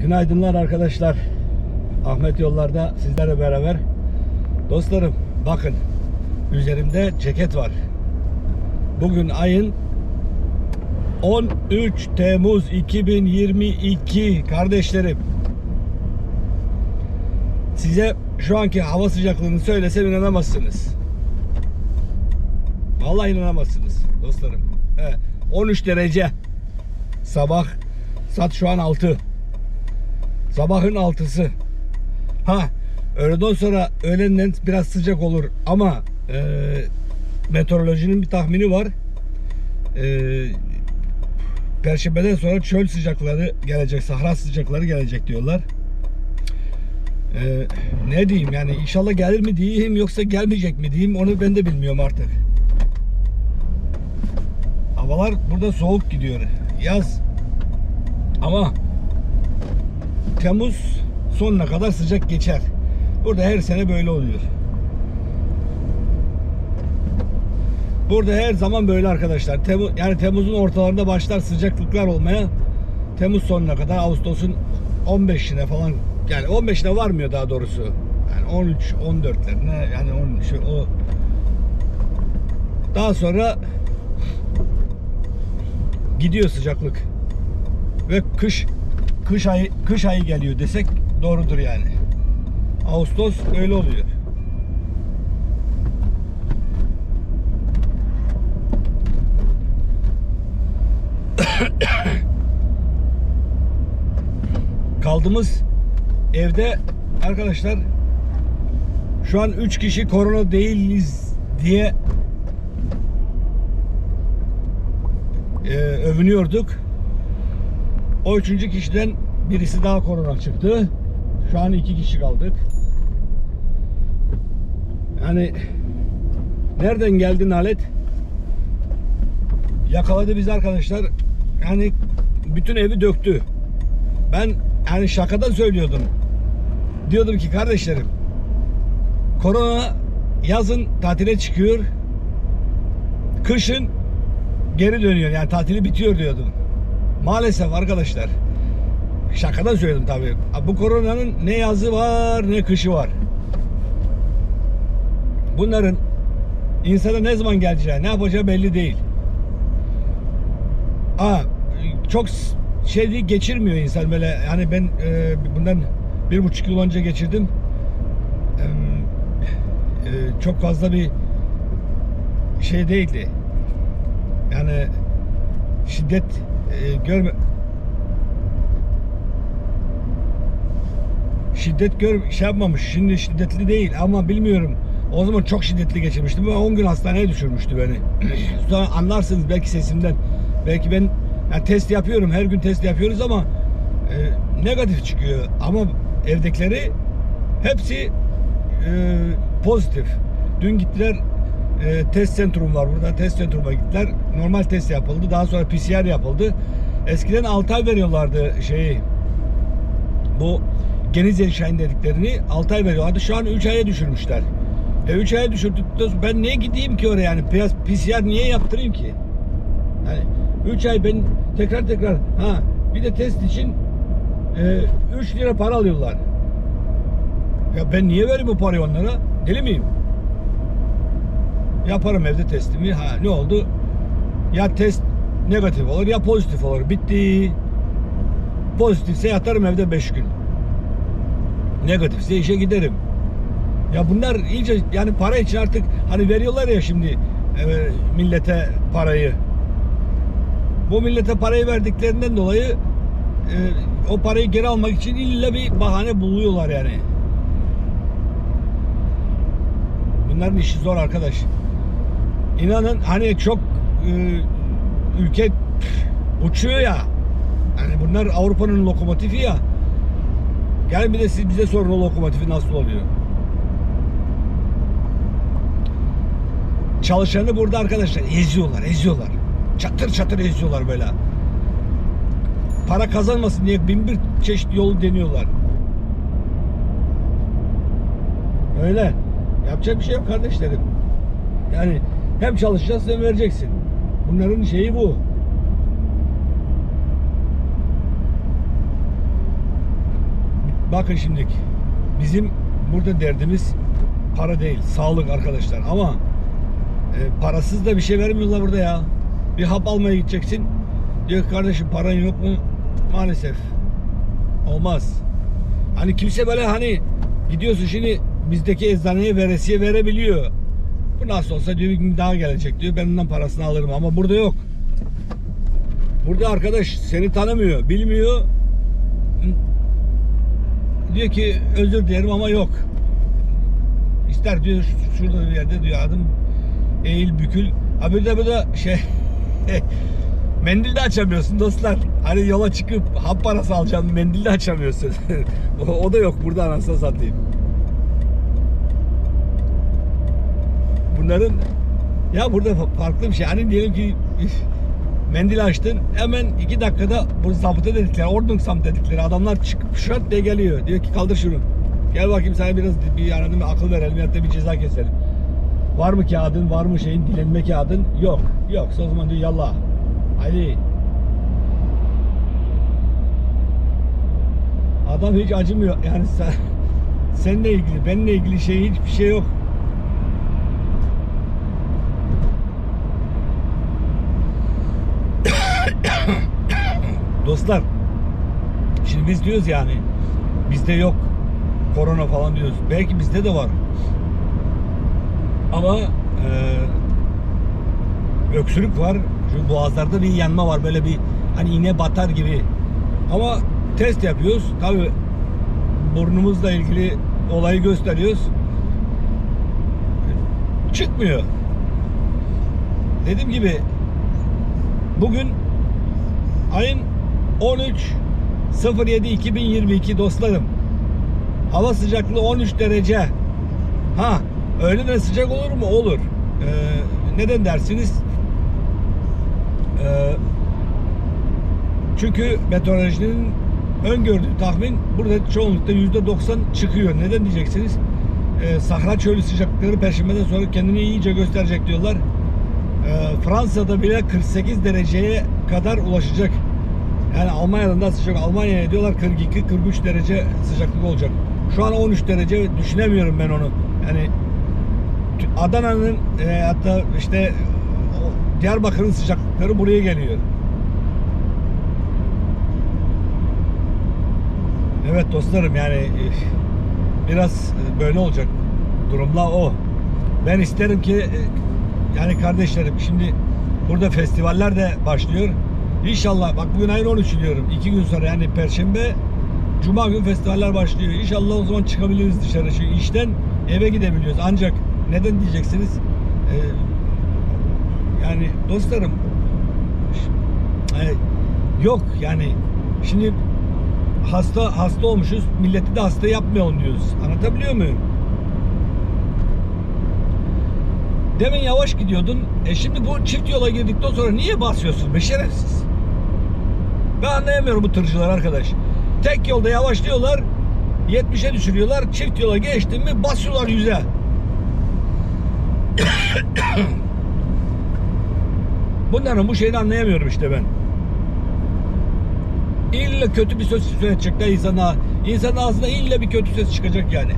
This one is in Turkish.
Günaydınlar arkadaşlar. Ahmet Yollar'da sizlerle beraber. Dostlarım bakın üzerimde ceket var. Bugün ayın 13 Temmuz 2022 kardeşlerim. Size şu anki hava sıcaklığını söylesem inanamazsınız. Vallahi inanamazsınız dostlarım. He, 13 derece. Sabah saat şu an 6. Sabahın 6'sı. Ha öğleden sonra öğlenden biraz sıcak olur ama e, meteorolojinin bir tahmini var. E, Perşembeden sonra çöl sıcakları gelecek, sahra sıcakları gelecek diyorlar. E, ne diyeyim yani inşallah gelir mi diyeyim yoksa gelmeyecek mi diyeyim onu ben de bilmiyorum artık. Havalar burada soğuk gidiyor. Yaz. Ama Temmuz sonuna kadar sıcak geçer. Burada her sene böyle oluyor. Burada her zaman böyle arkadaşlar. Temmuz, yani Temmuz'un ortalarında başlar sıcaklıklar olmaya. Temmuz sonuna kadar Ağustos'un 15'ine falan yani 15'ine varmıyor daha doğrusu. Yani 13 14'lerine yani 13 o daha sonra gidiyor sıcaklık. Ve kış kış ayı kış ayı geliyor desek doğrudur yani. Ağustos öyle oluyor. Kaldığımız evde arkadaşlar şu an 3 kişi korona değiliz diye e, övünüyorduk. O üçüncü kişiden birisi daha korona çıktı. Şu an iki kişi kaldık. Yani nereden geldi nalet? Yakaladı biz arkadaşlar. Yani bütün evi döktü. Ben yani şakadan söylüyordum. Diyordum ki kardeşlerim korona yazın tatile çıkıyor. Kışın geri dönüyor. Yani tatili bitiyor diyordum. Maalesef arkadaşlar. Şakadan söyledim tabii. Bu koronanın ne yazı var ne kışı var. Bunların insana ne zaman geleceği, ne yapacağı belli değil. Aa, çok şey değil, geçirmiyor insan böyle. Hani ben e, bundan bir buçuk yıl önce geçirdim. E, e, çok fazla bir şey değildi. Yani şiddet e, görme şiddet gör şey yapmamış. Şimdi şiddetli değil ama bilmiyorum. O zaman çok şiddetli geçirmiştim. Ben 10 gün hastaneye düşürmüştü beni. Sonra anlarsınız belki sesimden. Belki ben yani test yapıyorum. Her gün test yapıyoruz ama e, negatif çıkıyor. Ama evdekileri hepsi e, pozitif. Dün gittiler e, test sentrum var burada. Test sentruma gittiler. Normal test yapıldı. Daha sonra PCR yapıldı. Eskiden 6 ay veriyorlardı şeyi. Bu geniz erişen dediklerini 6 ay veriyorlardı. Şu an 3 aya düşürmüşler. E 3 aya düşürdükten ben niye gideyim ki oraya yani PCR niye yaptırayım ki? Yani 3 ay ben tekrar tekrar ha bir de test için e, 3 lira para alıyorlar. Ya ben niye vereyim bu parayı onlara? Deli miyim? Yaparım evde testimi. Ha ne oldu? Ya test negatif olur ya pozitif olur. Bitti. Pozitifse yatarım evde 5 gün. Negatifse işe giderim. Ya bunlar iyice yani para için artık hani veriyorlar ya şimdi e, millete parayı. Bu millete parayı verdiklerinden dolayı e, o parayı geri almak için illa bir bahane buluyorlar yani. Bunların işi zor arkadaş. İnanın hani çok e, ülke uçuyor ya. Yani bunlar Avrupa'nın lokomotifi ya. Gelin bir de siz bize sorun o lokomotifi nasıl oluyor. Çalışanı burada arkadaşlar eziyorlar, eziyorlar. Çatır çatır eziyorlar böyle. Para kazanmasın diye bin bir çeşit yolu deniyorlar. Öyle. Yapacak bir şey yok kardeşlerim. Yani hem çalışacağız hem vereceksin. Bunların şeyi bu. bakın şimdi bizim burada derdimiz para değil, sağlık arkadaşlar. Ama e, parasız da bir şey vermiyorlar burada ya. Bir hap almaya gideceksin. Diyor kardeşim paran yok mu? Maalesef. Olmaz. Hani kimse böyle hani gidiyorsun şimdi bizdeki eczaneye veresiye verebiliyor. Bu nasıl olsa diyor bir gün daha gelecek diyor. Ben ondan parasını alırım ama burada yok. Burada arkadaş seni tanımıyor, bilmiyor. Diyor ki özür dilerim ama yok. İster diyor şu- şurada bir yerde diyor adım eğil bükül. Ha bir de bu da şey mendil de açamıyorsun dostlar. Hani yola çıkıp hap parası alacaksın mendil de açamıyorsun. o, o da yok burada anasını satayım. Bunların ya burada fa- farklı bir şey. Hani diyelim ki mendil açtın hemen iki dakikada bu zabıta dedikleri, ordnungsamt dedikleri adamlar çıkıp şart diye geliyor. Diyor ki kaldır şunu. Gel bakayım sana biraz bir anladın akıl verelim ya da bir ceza keselim. Var mı kağıdın, var mı şeyin dilenme kağıdın? Yok. Yoksa o zaman diyor yallah. Hadi. Adam hiç acımıyor. Yani sen, seninle ilgili, benimle ilgili şey hiçbir şey yok. Dostlar şimdi biz diyoruz yani bizde yok korona falan diyoruz. Belki bizde de var. Ama e, öksürük var. Şu boğazlarda bir yanma var. Böyle bir hani iğne batar gibi. Ama test yapıyoruz. Tabi burnumuzla ilgili olayı gösteriyoruz. Çıkmıyor. Dediğim gibi bugün ayın 13 07 2022 dostlarım. Hava sıcaklığı 13 derece. Ha öğleden sıcak olur mu? Olur. Ee, neden dersiniz? Ee, çünkü meteorolojinin öngördüğü tahmin burada çoğunlukla yüzde 90 çıkıyor. Neden diyeceksiniz? Ee, Sahra çölü sıcaklıkları Perşembe'den sonra kendini iyice gösterecek diyorlar. Ee, Fransa'da bile 48 dereceye kadar ulaşacak. Yani Almanya'dan da sıcak. Almanya'ya diyorlar 42-43 derece sıcaklık olacak. Şu an 13 derece düşünemiyorum ben onu. Yani Adana'nın e, hatta işte Diyarbakır'ın sıcaklıkları buraya geliyor. Evet dostlarım yani e, biraz e, böyle olacak. Durumla o. Ben isterim ki e, yani kardeşlerim şimdi burada festivaller de başlıyor. İnşallah bak bugün ayın 13'ü diyorum. iki gün sonra yani Perşembe Cuma gün festivaller başlıyor. İnşallah o zaman çıkabiliriz dışarı. Çünkü işten eve gidebiliyoruz. Ancak neden diyeceksiniz? Ee, yani dostlarım e, yok yani şimdi hasta hasta olmuşuz. Milleti de hasta yapmayalım diyoruz. Anlatabiliyor muyum? Demin yavaş gidiyordun. E şimdi bu çift yola girdikten sonra niye basıyorsun be şerefsiz? Ben anlayamıyorum bu tırcılar arkadaş. Tek yolda yavaşlıyorlar. 70'e düşürüyorlar. Çift yola geçtin mi basıyorlar 100'e. Bunların bu şeyini anlayamıyorum işte ben. İlla kötü bir söz söyletecekler insana. İnsanın ağzına illa bir kötü ses çıkacak yani.